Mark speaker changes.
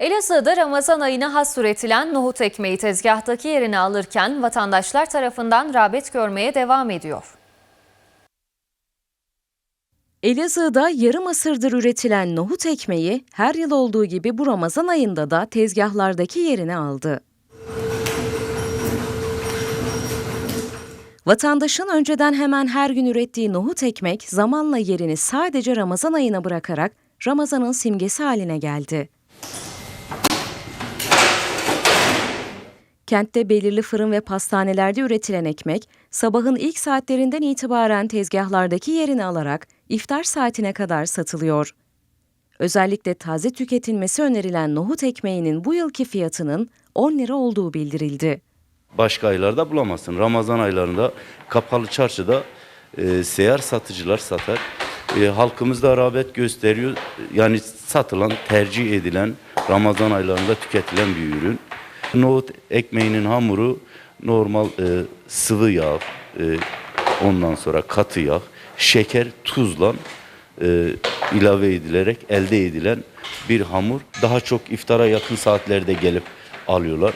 Speaker 1: Elazığ'da Ramazan ayına has üretilen nohut ekmeği tezgahtaki yerini alırken vatandaşlar tarafından rağbet görmeye devam ediyor.
Speaker 2: Elazığ'da yarım asırdır üretilen nohut ekmeği her yıl olduğu gibi bu Ramazan ayında da tezgahlardaki yerini aldı. Vatandaşın önceden hemen her gün ürettiği nohut ekmek zamanla yerini sadece Ramazan ayına bırakarak Ramazan'ın simgesi haline geldi. Kentte belirli fırın ve pastanelerde üretilen ekmek, sabahın ilk saatlerinden itibaren tezgahlardaki yerini alarak iftar saatine kadar satılıyor. Özellikle taze tüketilmesi önerilen nohut ekmeğinin bu yılki fiyatının 10 lira olduğu bildirildi.
Speaker 3: Başka aylarda bulamazsın. Ramazan aylarında kapalı çarşıda e, seyyar satıcılar satar. E, halkımız da rağbet gösteriyor. Yani satılan, tercih edilen, Ramazan aylarında tüketilen bir ürün. Nohut ekmeğinin hamuru normal e, sıvı yağ, e, ondan sonra katı yağ, şeker, tuzla e, ilave edilerek elde edilen bir hamur. Daha çok iftara yakın saatlerde gelip alıyorlar.